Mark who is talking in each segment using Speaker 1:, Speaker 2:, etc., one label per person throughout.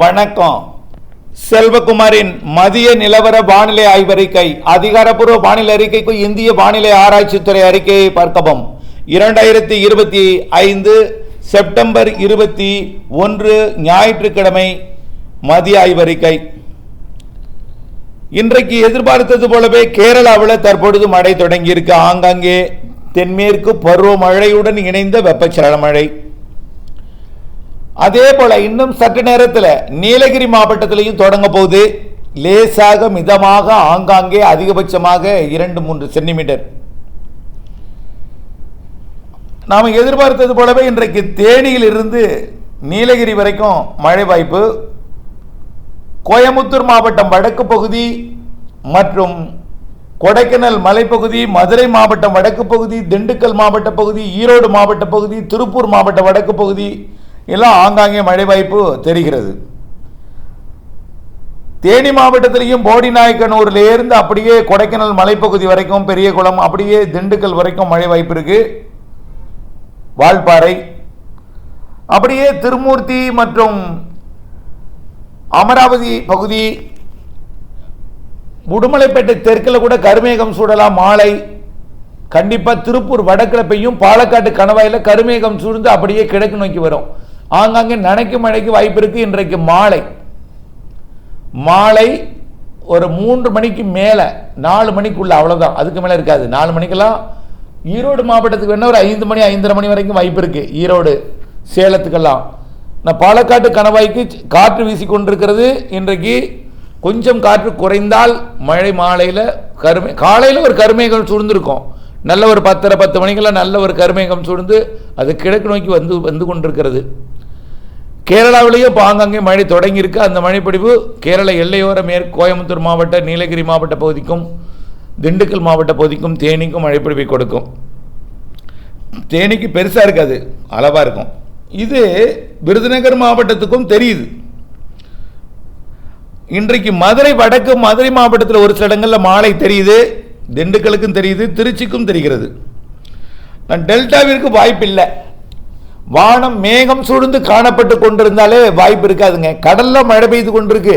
Speaker 1: வணக்கம். செல்வகுமாரின் மதிய நிலவர வானிலை ஆய்வறிக்கை அதிகாரப்பூர்வ வானிலை அறிக்கைக்கு இந்திய வானிலை ஆராய்ச்சித்துறை அறிக்கையை பார்க்கவும். இரண்டாயிரத்தி இருபத்தி ஐந்து செப்டம்பர் இருபத்தி ஒன்று ஞாயிற்றுக்கிழமை மதிய ஆய்வறிக்கை. இன்றைக்கு எதிர்பார்த்தது போலவே கேரளாவில் தற்பொழுது மழை தொடங்கியிருக்கு. ஆங்காங்கே தென்மேற்கு பருவமழையுடன் இணைந்த வெப்பச்சலன மழை. அதே போல இன்னும் சற்று நேரத்தில் நீலகிரி மாவட்டத்திலையும் தொடங்க போகுது. லேசாக மிதமாக ஆங்காங்கே அதிகபட்சமாக இரண்டு மூன்று சென்டிமீட்டர். நாம் எதிர்பார்த்தது போலவே இன்றைக்கு தேனியில் இருந்து நீலகிரி வரைக்கும் மழை வாய்ப்பு. கோயமுத்தூர் மாவட்டம் வடக்கு பகுதி மற்றும் கொடைக்கானல் மலைப்பகுதி மதுரை மாவட்டம் வடக்கு பகுதி திண்டுக்கல் மாவட்ட பகுதி ஈரோடு மாவட்ட பகுதி திருப்பூர் மாவட்ட வடக்கு பகுதி எல்லாம் ஆங்காங்கே மழை வாய்ப்பு தெரிகிறது. தேனி மாவட்டத்திலையும் போடிநாயக்கனூர்லேருந்து அப்படியே கொடைக்கானல் மலைப்பகுதி வரைக்கும் பெரியகுளம் அப்படியே திண்டுக்கல் வரைக்கும் மழை வாய்ப்பு இருக்கு. வால்பாறை அப்படியே திருமூர்த்தி மற்றும் அமராவதி பகுதி உடுமலைப்பேட்டை தெற்கில் கூட கருமேகம் சூடலாம் மாலை. கண்டிப்பாக திருப்பூர் வடக்கில் பெய்யும் பாலக்காட்டு கணவாயில் கருமேகம் சூழ்ந்து அப்படியே கிழக்கு நோக்கி வரும். ஆங்காங்கே நனைக்கும் மழைக்கு வாய்ப்பு இருக்கு இன்றைக்கு மாலை. மாலை ஒரு மூன்று மணிக்கு மேலே நாலு மணிக்குள்ள அவ்வளோதான் அதுக்கு மேலே இருக்காது. நாலு மணிக்கெல்லாம் ஈரோடு மாவட்டத்துக்கு வேணா ஒரு ஐந்து மணி ஐந்தரை மணி வரைக்கும் வாய்ப்பு இருக்கு. ஈரோடு சேலத்துக்கெல்லாம். நான் பாலக்காட்டு கணவாய்க்கு காற்று வீசி கொண்டிருக்கிறது இன்றைக்கு கொஞ்சம் காற்று குறைந்தால் மழை மாலையில் கருமை காலையில் ஒரு கருமைகள் சூழ்ந்திருக்கும். நல்ல ஒரு பத்தரை பத்து மணிக்கெல்லாம் நல்ல ஒரு கருமேகம் சூழ்ந்து அது கிழக்கு நோக்கி வந்து வந்து கொண்டிருக்கிறது. கேரளாவிலேயும் இப்போ ஆங்காங்கே மழை தொடங்கியிருக்கு. அந்த மழைப்பிடிவு கேரள எல்லையோர மேற்கு கோயம்புத்தூர் மாவட்ட நீலகிரி மாவட்ட பகுதிக்கும் திண்டுக்கல் மாவட்ட பகுதிக்கும் தேனிக்கும் மழைப்பிடிப்பை கொடுக்கும். தேனிக்கு பெருசாக இருக்காது அளவாக இருக்கும். இது விருதுநகர் மாவட்டத்துக்கும் தெரியுது. இன்றைக்கு மதுரை வடக்கு மதுரை மாவட்டத்தில் ஒரு சில இடங்களில் மாலை தெரியுது. திண்டுக்கலுக்கும் தெரியுது திருச்சிக்கும் தெரிகிறது. நான் டெல்டாவிற்கு வாய்ப்பில்லை. வானம் மேகம் சூழ்ந்து காணப்பட்டு கொண்டிருந்தாலே வாய்ப்பு இருக்காதுங்க. கடல்ல மழை பெய்து கொண்டிருக்கு.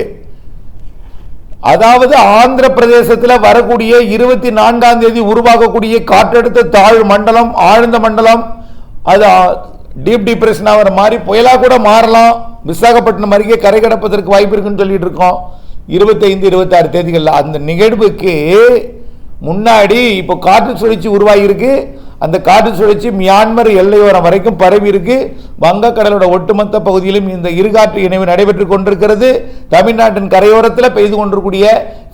Speaker 1: அதாவது ஆந்திர பிரதேசத்தில் வரக்கூடிய இருபத்தி நான்காம் தேதி உருவாகக்கூடிய காற்றழுத்த தாழ் மண்டலம் ஆழ்ந்த மண்டலம் அது டீப் டிப்ரெஷன் ஆகிற மாதிரி புயலாக கூட மாறலாம். விசாகப்பட்டினம் அருகே கரை கடப்பதற்கு வாய்ப்பு இருக்குன்னு சொல்லிட்டு இருக்கோம். இருபத்தைந்து இருபத்தாறு தேதிகளில் அந்த நிகழ்வுக்கு முன்னாடி இப்போ காற்று சுழற்சி உருவாகியிருக்கு. அந்த காற்று சுழற்சி மியான்மர் எல்லையோரம் வரைக்கும் பரவி இருக்கு வங்கக்கடலோட ஒட்டுமொத்த பகுதியிலும் இந்த இருகாற்று இணைவு நடைபெற்று கொண்டிருக்கிறது. தமிழ்நாட்டின் கரையோரத்தில் பெய்து கொண்டிருக்கூடிய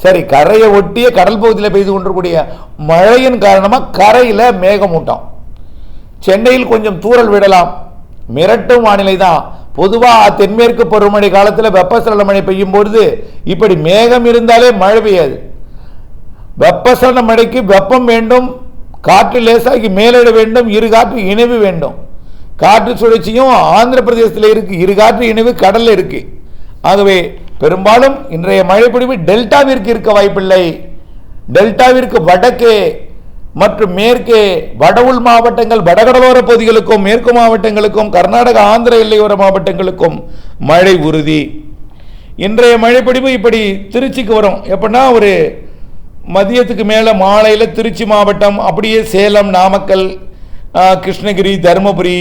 Speaker 1: சரி கரையை ஒட்டிய கடல் பகுதியில் பெய்து கொண்டிருக்கூடிய மழையின் காரணமாக கரையில் மேகமூட்டம். சென்னையில் கொஞ்சம் தூறல் விடலாம். மிரட்டும் வானிலை தான். பொதுவாக தென்மேற்கு பருவமழை காலத்தில் வெப்பசலன மழை பெய்யும் பொழுது இப்படி மேகம் இருந்தாலே மழை பெய்யாது. வெப்பசன மழைக்கு வெப்பம் வேண்டும் காற்று லேசாகி மேலிட வேண்டும் இரு காற்று இணைவு வேண்டும். காற்று சுழற்சியும் ஆந்திர பிரதேசத்தில் இருக்கு இரு காற்று இணைவு கடல் இருக்கு. ஆகவே பெரும்பாலும் இன்றைய மழைப்பொழிவு டெல்டாவிற்கு இருக்க வாய்ப்பில்லை. டெல்டாவிற்கு வடக்கே மற்றும் மேற்கே வட உள் மாவட்டங்கள் வடகடலோர பகுதிகளுக்கும் மேற்கு மாவட்டங்களுக்கும் கர்நாடக ஆந்திர எல்லையோர மாவட்டங்களுக்கும் மழை உறுதி. இன்றைய மழைப்பிடிவு இப்படி திருச்சிக்கு வரும். எப்படின்னா ஒரு மதியத்துக்கு மேலே மாலையில் திருச்சி மாவட்டம் அப்படியே சேலம் நாமக்கல் கிருஷ்ணகிரி தருமபுரி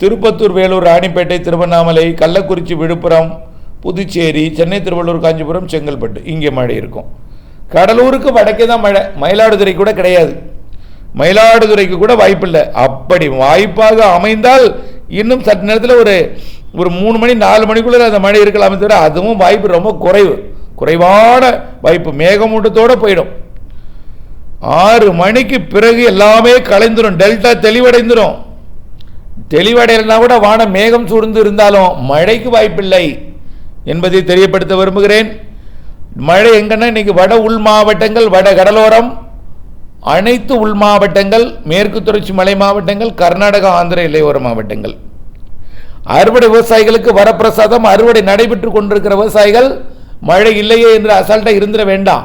Speaker 1: திருப்பத்தூர் வேலூர் ராணிப்பேட்டை திருவண்ணாமலை கள்ளக்குறிச்சி விழுப்புரம் புதுச்சேரி சென்னை திருவள்ளூர் காஞ்சிபுரம் செங்கல்பட்டு இங்கே மழை இருக்கும். கடலூருக்கு வடக்கே தான் மழை. மயிலாடுதுறை கூட கிடையாது. மயிலாடுதுறைக்கு கூட வாய்ப்பில்லை அப்படி வாய்ப்பாக அமைந்தால் இன்னும் சற்று நேரத்தில் ஒரு ஒரு மூணு மணி நாலு மணிக்குள்ளே அந்த மழை இருக்கலாமே தவிர அதுவும் வாய்ப்பு ரொம்ப குறைவு. குறைவான வாய்ப்பு. மேகமூட்டத்தோடு போயிடும். ஆறு மணிக்கு பிறகு எல்லாமே கலைந்துடும் டெல்டா தெளிவடைந்துடும் தெளிவடையலனா கூட வானம் மேகம் சூழ்ந்து இருந்தாலும் மழைக்கு வாய்ப்பில்லை என்பதை தெரியப்படுத்த விரும்புகிறேன். மழை எங்கன்னா இன்னைக்கு வட உள் மாவட்டங்கள் வட கடலோரம் அனைத்து உள் மாவட்டங்கள் மேற்கு தொடர்ச்சி மலை மாவட்டங்கள் கர்நாடகா ஆந்திர இலையோர மாவட்டங்கள். அறுவடை விவசாயிகளுக்கு வரப்பிரசாதம் அறுவடை நடைபெற்று கொண்டிருக்கிற விவசாயிகள் மழை இல்லையே என்று அசால்ட்டா இருந்துட வேண்டாம்.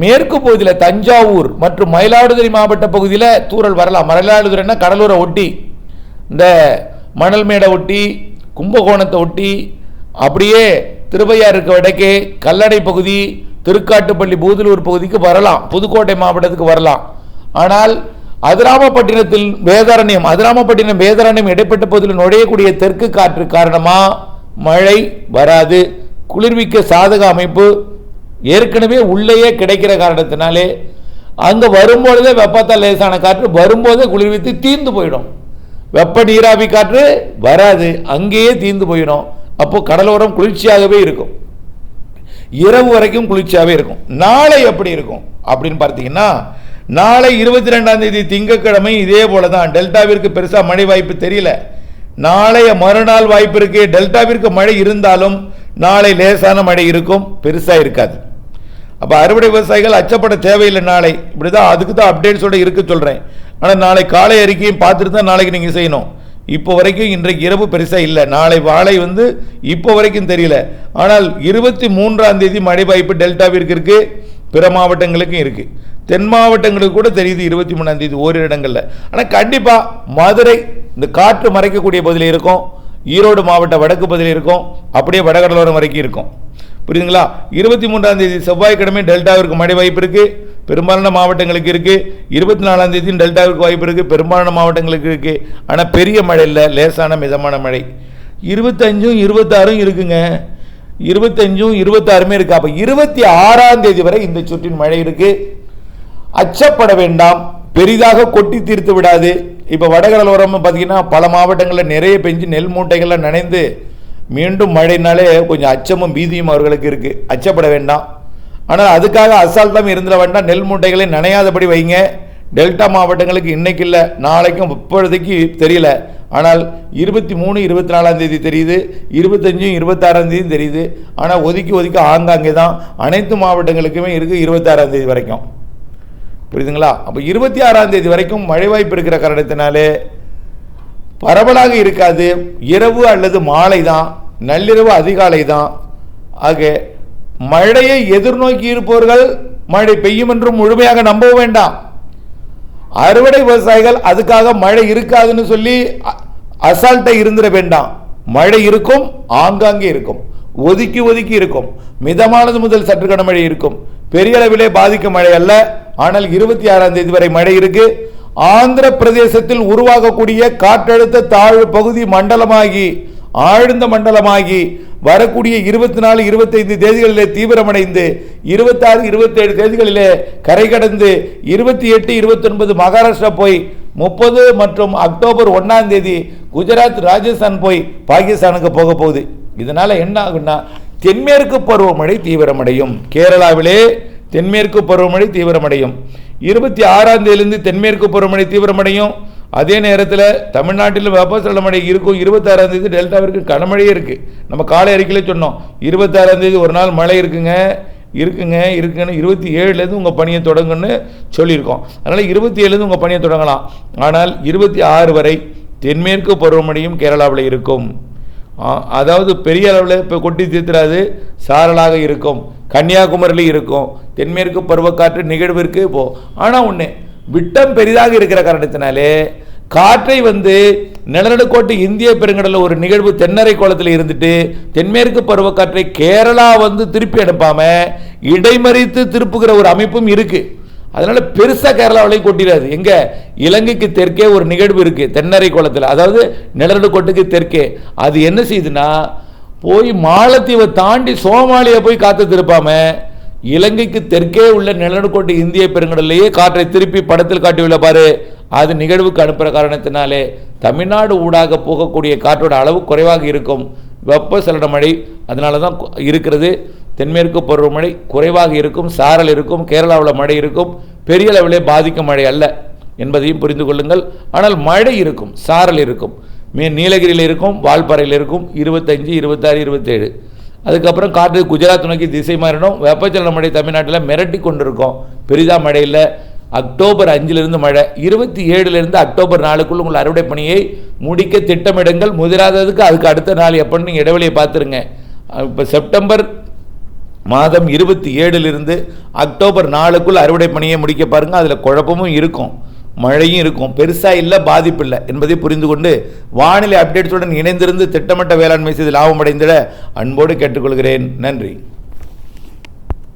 Speaker 1: மேற்கு பகுதியில் தஞ்சாவூர் மற்றும் மயிலாடுதுறை மாவட்ட பகுதியில் தூரல் வரலாம். மயிலாடுதுறைன்னா கடலூரை ஒட்டி இந்த மணல் மேடை ஒட்டி கும்பகோணத்தை ஒட்டி அப்படியே திருவையாறு இருக்க வடக்கே கல்லடை பகுதி திருக்காட்டுப்பள்ளி பூதலூர் பகுதிக்கு வரலாம். புதுக்கோட்டை மாவட்டத்துக்கு வரலாம். ஆனால் அதிராமப்பட்டினத்தில் வேதாரண்யம் அதிராமப்பட்டினம் வேதாரண்யம் இடைப்பட்ட பகுதியில் நுழையக்கூடிய தெற்கு காற்று காரணமாக மழை வராது. குளிர்விக்க சாதக அமைப்பு ஏற்கனவே உள்ளேயே கிடைக்கிற காரணத்தினாலே அங்கே வரும்பொழுதே வெப்பத்தால் லேசான காற்று வரும்போதே குளிர்வித்து தீர்ந்து போயிடும். வெப்ப நீராவி காற்று வராது அங்கேயே தீர்ந்து போயிடும். அப்போது கடலோரம் குளிர்ச்சியாகவே இருக்கும். இரவு வரைக்கும் குளிர்ச்சியாகவே இருக்கும். நாளை எப்படி இருக்கும் அப்படின்னு பார்த்தீங்கன்னா நாளை இருபத்தி ரெண்டாம் தேதி திங்கட்கிழமை இதே போல தான் டெல்டாவிற்கு பெருசாக மழை வாய்ப்பு தெரியல. நாளைய மறுநாள் வாய்ப்பு இருக்கு. டெல்டாவிற்கு மழை இருந்தாலும் நாளை லேசான மழை இருக்கும். பெருசாக இருக்காது. அப்போ அறுவடை விவசாயிகள் அச்சப்பட தேவையில்லை நாளை. இப்படி தான் அதுக்கு தான் அப்டேட்ஸோட இருக்க சொல்கிறேன் ஆனால் நாளை காலை அறிக்கையும் பார்த்துட்டு தான் நாளைக்கு நீங்கள் செய்யணும். இப்போ வரைக்கும் இன்றைக்கு இரவு பெருசாக இல்லை. நாளை வாழை வந்து இப்போ வரைக்கும் தெரியல. ஆனால் இருபத்தி மூன்றாம் தேதி மழை வாய்ப்பு டெல்டாவிற்கு இருக்குது பிற மாவட்டங்களுக்கும் இருக்குது தென் மாவட்டங்களுக்கு கூட தெரியுது இருபத்தி மூணாம் தேதி ஓரிரு இடங்களில். ஆனால் கண்டிப்பாக மதுரை இந்த காற்று மறைக்கக்கூடிய பகுதியில் இருக்கும். ஈரோடு மாவட்ட வடக்கு பகுதியில் இருக்கும். அப்படியே வடகடலோரம் வரைக்கும் இருக்கும். புரியுதுங்களா? இருபத்தி மூன்றாம் தேதி செவ்வாய்க்கிழமை டெல்டாவிற்கு மழை வாய்ப்பு இருக்குது பெரும்பாலான மாவட்டங்களுக்கு இருக்குது இருபத்தி நாலாம் தேதி டெல்டாவிற்கு வாய்ப்பு இருக்குது பெரும்பாலான மாவட்டங்களுக்கு இருக்குது ஆனால் பெரிய மழை இல்லை. லேசான மிதமான மழை. இருபத்தஞ்சும் இருபத்தாறும் இருக்குங்க. இருபத்தஞ்சும் இருபத்தாறுமே இருக்குது அப்போ இருபத்தி ஆறாம் தேதி வரை இந்த சுற்றின் மழை இருக்குது அச்சப்பட வேண்டாம். பெரிதாக கொட்டி தீர்த்து விடாது. இப்போ வடகடலோரம் பார்த்தீங்கன்னா பல மாவட்டங்களில் நிறைய பெஞ்சு நெல் மூட்டைகள்லாம் நனைந்து மீண்டும் மழைனாலே கொஞ்சம் அச்சமும் பீதியும் அவர்களுக்கு இருக்குது அச்சப்பட வேண்டாம். ஆனால் அதுக்காக அசால்ட்டாக இருந்துட வேண்டாம். நெல் மூட்டைகளை நனையாதபடி வைங்க. டெல்டா மாவட்டங்களுக்கு இன்றைக்கு இல்லை நாளைக்கும் இப்பொழுதைக்கு தெரியல. ஆனால் இருபத்தி மூணு இருபத்தி நாலாம் தேதி தெரியுது. இருபத்தஞ்சும் இருபத்தாறாம் தேதி தெரியுது. ஆனால் ஒதுக்கி ஒதுக்கி ஆங்காங்கே தான். அனைத்து மாவட்டங்களுக்குமே இருக்குது இருபத்தாறாம் தேதி வரைக்கும். புரியுதுங்களா? அப்போ இருபத்தி ஆறாம் தேதி வரைக்கும் மழை வாய்ப்பு இருக்கிற காரணத்தினாலே பரவலாக இருக்காது. இரவு அல்லது மாலை தான். நள்ளிரவு அதிகாலை தான் ஆக மழையை எதிர்நோக்கி இருப்பவர்கள் மழை பெய்யும் என்றும் முழுமையாக நம்ப வேண்டாம். அறுவடை விவசாயிகள் அதுக்காக மழை இருக்காதுன்னு சொல்லி அ- இருந்துட வேண்டாம். மழை இருக்கும் ஆங்காங்கே இருக்கும். ஒதுக்கி ஒதுக்கி இருக்கும். மிதமானது முதல் சற்று கனமழை இருக்கும். பெரிய அளவிலே பாதிக்கும் மழை அல்ல. ஆனால் இருபத்தி ஆறாம் தேதி வரை மழை இருக்கு. ஆந்திர பிரதேசத்தில் உருவாகக்கூடிய காற்றழுத்த தாழ்வு பகுதி மண்டலமாகி ஆழ்ந்த மண்டலமாகி வரக்கூடிய இருபத்தி நாலு இருபத்தைந்து தேதிகளிலே தீவிரமடைந்து இருபத்தாறு இருபத்தேழு தேதிகளிலே கரை கடந்து இருபத்தி எட்டு இருபத்தொன்பது மகாராஷ்டிரா போய் முப்பது மற்றும் அக்டோபர் ஒன்றாம் தேதி குஜராத் ராஜஸ்தான் போய் பாகிஸ்தானுக்கு போக போகுது. இதனால் என்ன ஆகும்னா தென்மேற்கு பருவமழை தீவிரமடையும். கேரளாவிலே தென்மேற்கு பருவமழை தீவிரமடையும். இருபத்தி ஆறாம் தேதியிலிருந்து தென்மேற்கு பருவமழை தீவிரமடையும். அதே நேரத்தில் தமிழ்நாட்டில் வெப்பசல மழை இருக்கும் இருபத்தாறாம் தேதி டெல்டாவிற்கு கனமழையே இருக்குது நம்ம காலை அறிக்கையில் சொன்னோம். இருபத்தாறாம் தேதி ஒரு நாள் மழை இருக்குங்க இருக்குங்க இருக்குன்னு இருபத்தி ஏழுலேருந்து உங்கள் பணியை தொடங்குன்னு சொல்லியிருக்கோம். அதனால் இருபத்தி ஏழுலேருந்து உங்கள் பணியை தொடங்கலாம். ஆனால் இருபத்தி ஆறு வரை தென்மேற்கு பருவமழையும் கேரளாவில் இருக்கும். அதாவது பெரிய அளவில் இப்போ கொட்டி தீர்த்துறாது சாரலாக இருக்கும். கன்னியாகுமரியில் இருக்கும். தென்மேற்கு பருவக்காற்று நிகழ்விற்கு போ ஆனால் ஒன்று விட்டம் பெரிதாக இருக்கிற காரணத்தினாலே காற்றை வந்து நிலநடுக்கோட்டு இந்திய பெருங்கடலில் ஒரு நிகழ்வு தென்னரை கோலத்தில் இருந்துட்டு தென்மேற்கு பருவக்காற்றை கேரளா வந்து திருப்பி அனுப்பாமல் இடைமறித்து திருப்புகிற ஒரு அமைப்பும் இருக்குது அதனால் பெருசாக கேரளாவிலையும் கொட்டிடாது. எங்கே? இலங்கைக்கு தெற்கே ஒரு நிகழ்வு இருக்குது தென்னரை கோலத்தில். அதாவது நிலநடுக்கோட்டுக்கு தெற்கே. அது என்ன செய்யுதுன்னா போய் மாலத்தீவை தாண்டி சோமாலியை போய் காத்து திருப்பாமல் இலங்கைக்கு தெற்கே உள்ள நிலநடுக்கோட்டு இந்திய பெருங்கடலையே காற்றை திருப்பி படத்தில் காட்டியுள்ள பாரு அது நிகழ்வுக்கு அனுப்புகிற காரணத்தினாலே தமிழ்நாடு ஊடாக போகக்கூடிய காற்றோட அளவு குறைவாக இருக்கும். வெப்பசலன மழை அதனால தான் இருக்கிறது. தென்மேற்கு பருவமழை குறைவாக இருக்கும். சாரல் இருக்கும். கேரளாவில் மழை இருக்கும். பெரிய அளவிலே பாதிக்கும் மழை அல்ல என்பதையும் புரிந்து கொள்ளுங்கள். ஆனால் மழை இருக்கும். சாரல் இருக்கும். மே நீலகிரியில் இருக்கும். வால்பாறையில் இருக்கும். இருபத்தஞ்சு இருபத்தாறு இருபத்தேழு. அதுக்கப்புறம் காற்று குஜராத் நோக்கி திசை மாறிடும். வெப்பச்சலன மழை தமிழ்நாட்டில் மிரட்டி கொண்டிருக்கோம். பெரிதாக மழை இல்லை அக்டோபர் அஞ்சிலிருந்து மழை. இருபத்தி ஏழுலேருந்து அக்டோபர் நாலுக்குள்ள உங்கள் அறுவடை பணியை முடிக்க திட்டமிடுங்கள். முதிராததுக்கு அதுக்கு அடுத்த நாள் எப்போன்னு நீங்கள் இடைவெளியை பார்த்துருங்க. இப்போ செப்டம்பர் மாதம் இருபத்தி ஏழுலேருந்து அக்டோபர் நாலுக்குள் அறுவடை பணியை முடிக்க பாருங்கள் அதில் குழப்பமும் இருக்கும். மழையும் இருக்கும். பெருசா இல்லை பாதிப்பு இல்லை என்பதை புரிந்து கொண்டு வானிலை அப்டேட்ஸுடன் இணைந்திருந்து திட்டமிட்ட வேளாண்மை செய்து லாபமடைந்திட அன்போடு கேட்டுக்கொள்கிறேன். நன்றி.